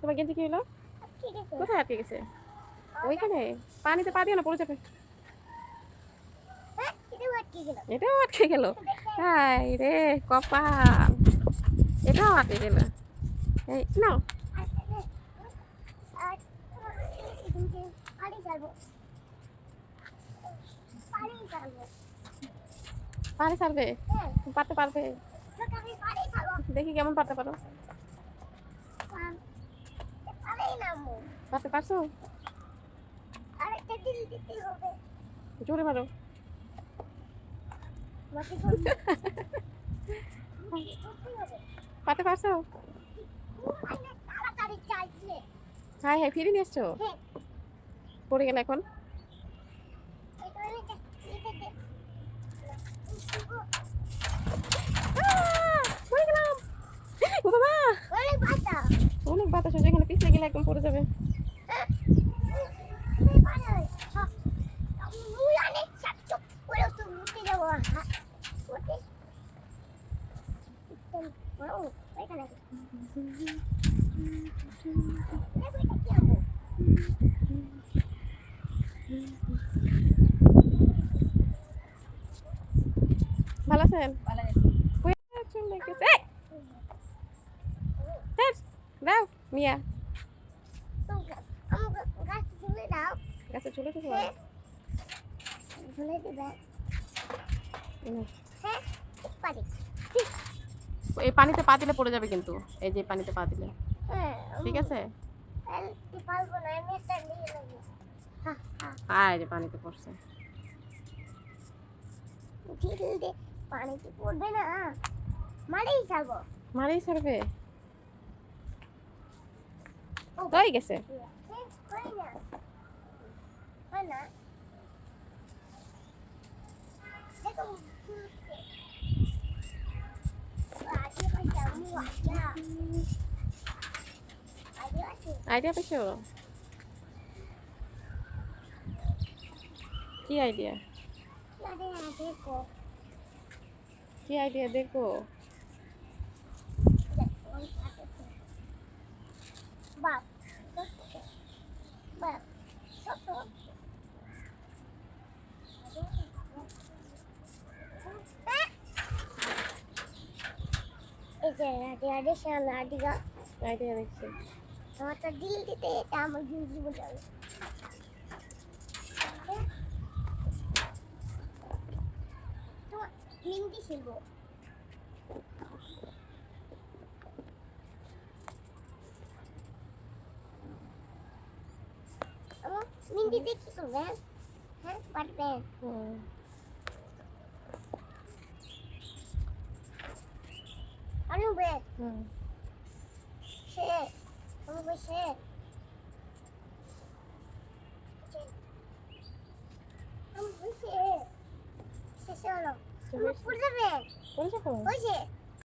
তোমার গেঞ্জি কি হলো কোথায় আটকে গেছে? ওইখানে? পানিতে পা দিও না, পড়ে যাবে। এটাও আটকে গেল। হাই রে, কপাল। এটাও আটকে গেল। এই, নাও। পানি ছাড়বো? পারতে পারবে? দেখি কেমন পারতে পারো। পারতে পারছ? জোরে মারো। পারতে পারছ? হাই হাই ফিরে নিয়ে এসছো? হ্যাঁ। পড়ে গেল এখন। বাবা! বাতাস হচ্ছে এখানে পিছলে গেলে একদম পড়ে যাবে মুই অনেক চাচ্ছ করে তো মুতে যাবো মুতে ও এখানে দেখো এটা কি হবো ভালো আছেন কই চলে গেছে এই! ধ্যাৎ, দাও মিয়া। গাছ চলে তো হ্যাঁ। এই পানিতে পা দিলে পড়ে যাবে কিন্তু এই যে পানিতে পা দিলে। হ্যাঁ ঠিক আছে? আয় যে পানিতে পড়ছে। পানিতে পড়বে না। মারেই যাব মারেই ছাড়বে হয়ে গেছে হয় না হয় না দেখো আজকে পাইছি আমি আজকে আজকে আছে আইডিয়া পেয়েছ কি আইডিয়া কি আইডিয়া দেখো আমার তো দিল দিতে এটা আমার জিন্দগি বোঝাবে তোমার মেহেন্দি শিখবো আমার মেহেন্দি দিয়ে কি করবে হ্যাঁ পারবে Shit. ¿Cómo fue shit? ¿Cómo fue shit? ¿Se solo? ¿Cómo fue shit? ¿Cómo fue shit?